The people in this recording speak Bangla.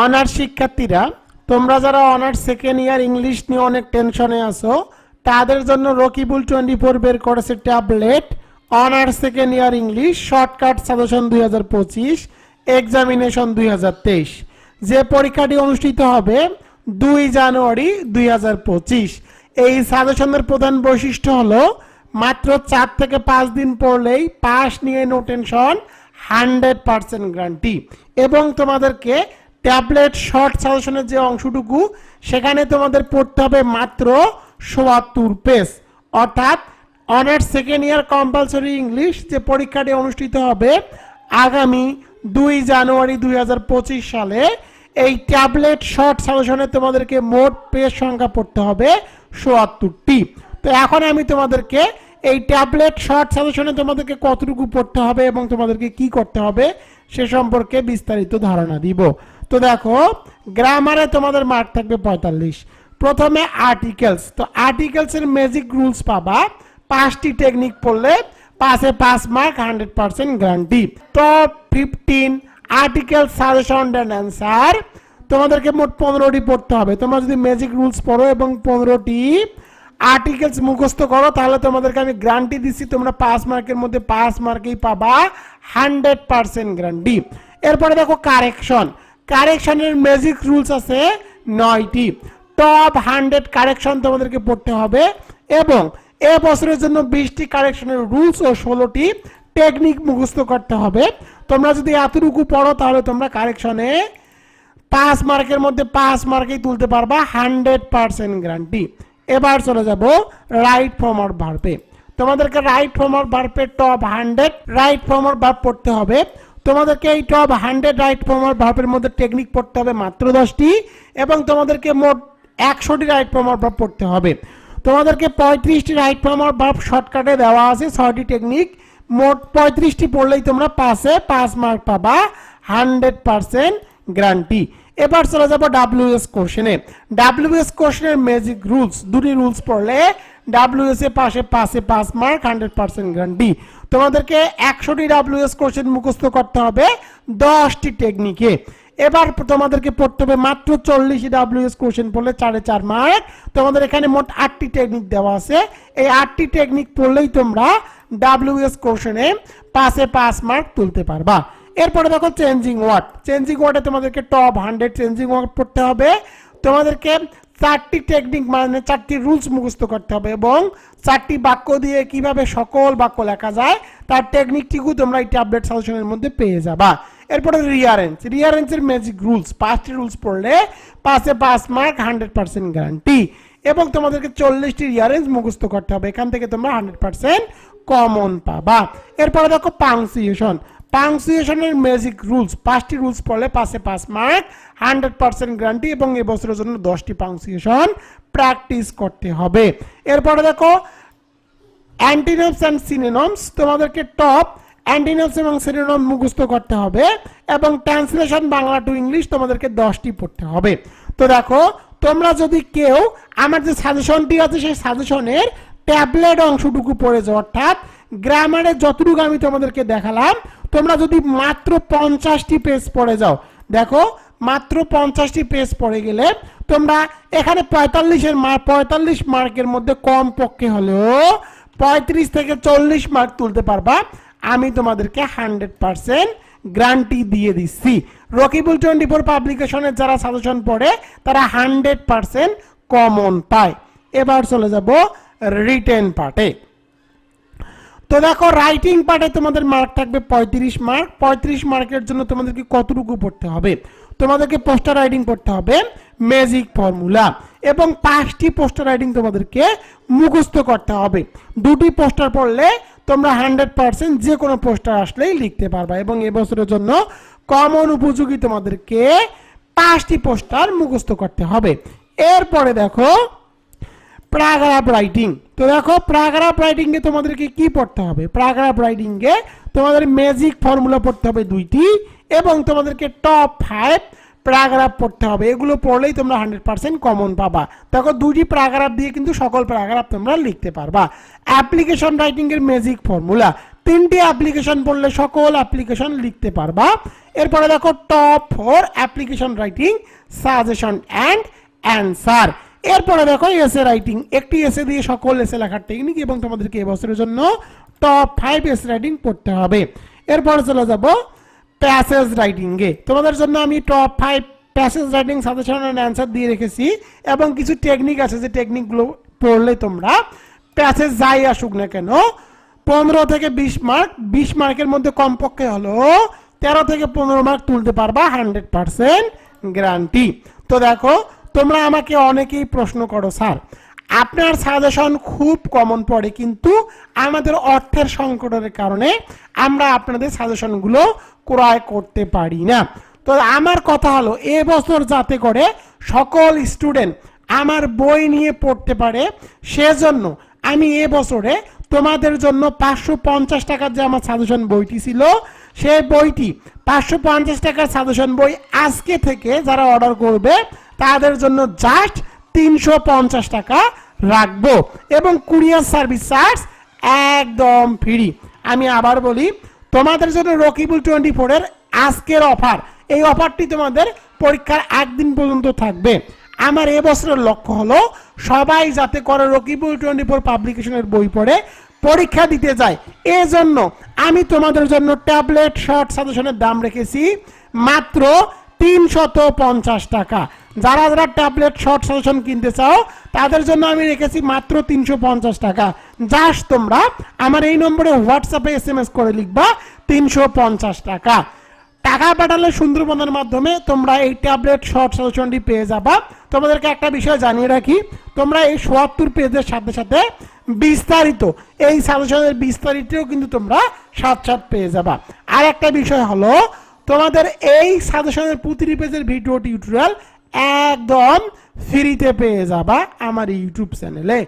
অনার্স শিক্ষার্থীরা, তোমরা যারা অনার্স সেকেন্ড ইয়ার ইংলিশ নিয়ে অনেক টেনশনে আছো, তাদের জন্য রকিবুল টোয়েন্টি ফোর বের করেছে tablet honours second year English shortcut suggestion দুই হাজার পঁচিশ এক্সামিনেশন দুই হাজার তেইশ। যে পরীক্ষাটি অনুষ্ঠিত হবে দুই জানুয়ারি দুই হাজার পঁচিশ। এই সাজেশনের প্রধান বৈশিষ্ট্য হলো, মাত্র চার থেকে পাঁচ দিন পড়লেই পাস নিয়ে no tension hundred percent guarantee এবং তোমাদেরকে ট্যাবলেট শর্ট সাজেশনের যে অংশটুকু, সেখানে তোমাদের পড়তে হবে মাত্র সোয়াত্তর পেজ। অর্থাৎ honours second year compulsory English যে পরীক্ষাটি অনুষ্ঠিত হবে আগামী দুই জানুয়ারি দুই হাজার পঁচিশ সালে, এই ট্যাবলেট শর্ট সাজেশনে তোমাদেরকে মোট পেজ সংখ্যা পড়তে হবে সোয়াত্তরটি। তো এখন আমি তোমাদেরকে এই ট্যাবলেট শর্ট সাজেশনে তোমাদেরকে কতটুকু পড়তে হবে এবং তোমাদেরকে কি করতে হবে, সে সম্পর্কে বিস্তারিত ধারণা দিব। তো দেখো গ্রামারে তোমাদের মার্ক থাকবে পঁয়তাল্লিশ। প্রথমে আর্টিকেলস তো আর্টিকেলসের ম্যাজিক রুলস পাবা। পাঁচটি টেকনিক পড়লে পাশে পাঁচ mark hundred percent guarantee top fifteen article suggestion and answer তোমাদেরকে মোট পনেরোটি পড়তে হবে। তোমরা যদি ম্যাজিক রুলস পড়ো এবং পনেরোটি আর্টিকেলস মুখস্থ করো, তাহলে তোমাদেরকে আমি গ্যারান্টি দিচ্ছি, তোমরা পাঁচ মার্কের মধ্যে পাঁচ মার্কেই পাবা হান্ড্রেড পার্সেন্ট গ্যারান্টি এরপরে দেখো কারেকশন কারেকশনের ম্যাজিক রুলস আছে নয়টি। টপ হান্ড্রেড কারেকশন তোমাদেরকে পড়তে হবে এবং এ বছরের জন্য বিশটি কারেকশনের রুলস ও ষোলোটি টেকনিক মুখস্থ করতে হবে। তোমরা যদি এতটুকু পড়ো তাহলে তোমরা কারেকশনে পাঁচ মার্কের মধ্যে পাঁচ মার্কেই তুলতে পারবা, হান্ড্রেড পার্সেন্ট গ্যারান্টি। এবার চলে যাব রাইট ফর্মার ভার্পে তোমাদেরকে right form of ভার্পের top hundred, right form of verb পড়তে হবে। তোমাদেরকে এই টপ হান্ড্রেড রাইট ফর্মার ভার্বের মধ্যে টেকনিক পড়তে হবে মাত্র দশটি, এবং তোমাদেরকে মোট একশোটি রাইট ফর্মার ভার্ব পড়তে হবে। তোমাদেরকে পঁয়ত্রিশটি রাইট ফর্মার ভার্ব শর্টকাটে দেওয়া আছে, ছয়টি টেকনিক মোট পঁয়ত্রিশটি পড়লেই তোমরা পাসে পাঁচ মার্ক পাবা হান্ড্রেড পার্সেন্ট গ্যারান্টি এবার চলে যাব ডাব্লিউএস কোশ্চেনে ডাব্লিউএস কোশ্চেনের ম্যাজিক রুলস দুটি রুলস পড়লে ডাব্লিউএস এ পাশে পাশে পাঁচ মার্ক হান্ড্রেড পার্সেন্ট গ্যারান্টি তোমাদেরকে একশোটি ডাব্লিউএস কোশ্চেন মুখস্থ করতে হবে, দশটি টেকনিকে এবার তোমাদেরকে পড়তে হবে মাত্র চল্লিশ ডাব্লিউএস কোশ্চেন পড়লে চারে চার মার্ক তোমাদের এখানে মোট আটটি টেকনিক দেওয়া আছে। এই আটটি টেকনিক পড়লেই তোমরা ডাব্লিউএস কোশ্চেনে পাশে পাঁচ মার্ক তুলতে পারবা। এরপরে দেখো চেঞ্জিং ওয়ার্ড চেঞ্জিং ওয়ার্ডে তোমাদেরকে টপ হান্ড্রেড চেঞ্জিং ওয়ার্ড পড়তে হবে। তোমাদেরকে চারটি টেকনিক মানে চারটি রুলস মুখস্থ করতে হবে এবং চারটি বাক্য দিয়ে কীভাবে সকল বাক্য লেখা যায়, তার টেকনিকটিকু তোমরা এই ট্যাবলেট সাজেশনের মধ্যে পেয়ে যাবা। এরপরে রিয়ারেঞ্জ রিয়ারেঞ্জের ম্যাজিক রুলস পাঁচটি রুলস পড়লে পাঁচে পাঁচ মার্ক হান্ড্রেড পার্সেন্ট গ্যারান্টি এবং তোমাদেরকে চল্লিশটি রিয়ারেঞ্জ মুখস্থ করতে হবে, এখান থেকে তোমরা হান্ড্রেড পার্সেন্ট কমন পাবা। এরপরে দেখো পাংসিয়েশন পাংসুয়েশনের ম্যাজিক রুলস পাঁচটি রুলস পড়লে পাশে পাঁচ মার্ক হান্ড্রেড পার্সেন্ট গ্যারান্টি এবং এবছরের জন্য দশটি পাংসুয়েশন প্র্যাকটিস করতে হবে। এরপরে দেখো অ্যান্টিনমস অ্যান্ড সিনেনমস তোমাদেরকে টপ অ্যান্টিনমস এবং সিনেনম মুখস্থ করতে হবে এবং ট্রান্সলেশন বাংলা টু ইংলিশ তোমাদেরকে দশটি পড়তে হবে। তো দেখো, তোমরা যদি কেউ আমার যে সাজেশনটি আছে, সেই সাজেশনের ট্যাবলেট অংশটুকু পড়ে যাও, অর্থাৎ গ্রামারের যতটুকু আমি তোমাদেরকে দেখালাম তোমরা যদি মাত্র পঞ্চাশটি পেজ পড়ে যাও, দেখো, মাত্র পঞ্চাশটি পেজ পড়ে গেলে তোমরা এখানে পঁয়তাল্লিশের মার্ক পঁয়তাল্লিশ মার্কের মধ্যে কম পক্ষে হলেও পঁয়ত্রিশ থেকে চল্লিশ মার্ক তুলতে পারবা। আমি তোমাদেরকে হান্ড্রেড পার্সেন্ট গ্রান্টি দিয়ে দিচ্ছি। রকিবুল টোয়েন্টি ফোর পাবলিকেশনের যারা সাজেশন পড়ে, তারা হান্ড্রেড পার্সেন্ট কমন পায়। এবার চলে যাব রিটেন পার্টে তো দেখো রাইটিং পার্টে তোমাদের মার্ক থাকবে পঁয়ত্রিশ মার্ক পঁয়ত্রিশ মার্কের জন্য তোমাদেরকে কতটুকু পড়তে হবে? তোমাদেরকে পোস্টার রাইটিং পড়তে হবে ম্যাজিক ফর্মুলা এবং পাঁচটি পোস্টার রাইটিং তোমাদেরকে মুখস্থ করতে হবে। দুটি পোস্টার পড়লে তোমরা হান্ড্রেড পার্সেন্ট যে কোনো পোস্টার আসলেই লিখতে পারবা। এবং এবছরের জন্য কমন উপযোগী তোমাদেরকে পাঁচটি পোস্টার মুখস্থ করতে হবে। এরপরে দেখো প্রাগ্রাফ রাইটিং তো দেখো প্রাগ্রাফ রাইটিং এ তোমাদেরকে কি পড়তে হবে? প্রাগ্রাফ রাইটিং এ তোমাদের ম্যাজিক ফর্মুলা পড়তে হবে দুইটি, এবং তোমাদেরকে টপ ফাইভ প্যারাগ্রাফ পড়তে হবে। এগুলো পড়লেই তোমরা হান্ড্রেড পার্সেন্ট কমন পাবা। দেখো, দুইটি প্যারাগ্রাফ দিয়ে কিন্তু সকল প্যারাগ্রাফ তোমরা লিখতে পারবা। অ্যাপ্লিকেশন রাইটিং এর ম্যাজিক ফর্মুলা তিনটি অ্যাপ্লিকেশন পড়লে সকল অ্যাপ্লিকেশন লিখতে পারবা। এরপরে দেখো top four application writing suggestion and answer এরপরে দেখো এসে রাইটিং একটি এসে দিয়ে সকল এসে লেখার টেকনিক এবং তোমাদেরকে এবছরের জন্য টপ ফাইভ এসে রাইটিং পড়তে হবে। এরপরে চলে যাব প্যাসেজ রাইটিংয়ে তোমাদের জন্য আমি top five passage writing suggestion and answer দিয়ে রেখেছি এবং কিছু টেকনিক আছে যে টেকনিকগুলো পড়লে তোমরা প্যাসেজ যাই আসুক না কেন, পনেরো থেকে বিশ মার্ক বিশ মার্কের মধ্যে কমপক্ষে হলো তেরো থেকে পনেরো মার্ক তুলতে পারবা হান্ড্রেড পার্সেন্ট গ্যারান্টি তো দেখো তোমরা আমাকে অনেকেই প্রশ্ন করো, স্যার। আপনার সাজেশন খুব কমন পড়ে, কিন্তু আমাদের অর্থের সংকটের কারণে আমরা আপনাদের সাজেশনগুলো ক্রয় করতে পারি না। তো আমার কথা হলো এবছর যাতে করে সকল স্টুডেন্ট আমার বই নিয়ে পড়তে পারে, সেজন্য আমি এবছরে তোমাদের জন্য পাঁচশো পঞ্চাশ টাকার যে আমার সাজেশন বইটি ছিল, সেই বইটি পাঁচশো পঞ্চাশ টাকার সাজেশন বই আজকে থেকে যারা অর্ডার করবে তাদের জন্য জাস্ট তিনশো পঞ্চাশ টাকা রাখব। এবং কুরিয়ার সার্ভিস চার্জ একদম ফ্রি। আমি আবার বলি, তোমাদের জন্য রকিবুল টোয়েন্টি ফোরের আজকের অফার। এই অফারটি তোমাদের পরীক্ষার একদিন পর্যন্ত থাকবে। আমার এবছরের লক্ষ্য হলো সবাই যাতে করে রকিবুল টোয়েন্টি ফোর পাবলিকেশনের বই পড়ে, পরীক্ষা দিতে যায়। এজন্য আমি তোমাদের জন্য ট্যাবলেট শর্ট সাজেশনের দাম রেখেছি মাত্র তিনশত পঞ্চাশ টাকা। যারা যারা ট্যাবলেট শর্ট সাজেশন কিনতে চাও, তাদের জন্য আমি রেখেছি মাত্র তিনশো পঞ্চাশ টাকা। জাস্ট তোমরা, আমার এই নম্বরে হোয়াটসঅ্যাপে এস এম এস করে লিখবা, তিনশো পঞ্চাশ টাকা। টাকা পাঠালে সুন্দরবনের মাধ্যমে তোমরা এই ট্যাবলেট শর্ট সাজেশনটি পেয়ে যাবা। তোমাদেরকে একটা বিষয় জানিয়ে রাখি, তোমরা এই সোয়াত্তর পেজের সাথে সাথে বিস্তারিত, এই সাজেশনের বিস্তারিতও কিন্তু তোমরা সাত সাত পেয়ে যাবা। আর একটা বিষয় হলো, তোমাদের এই সাজেশনের প্রতিটি পেজের ভিডিও টিউটোরিয়াল একদম ফ্রিতে পেয়ে যাবা আমার ইউটিউব চ্যানেলে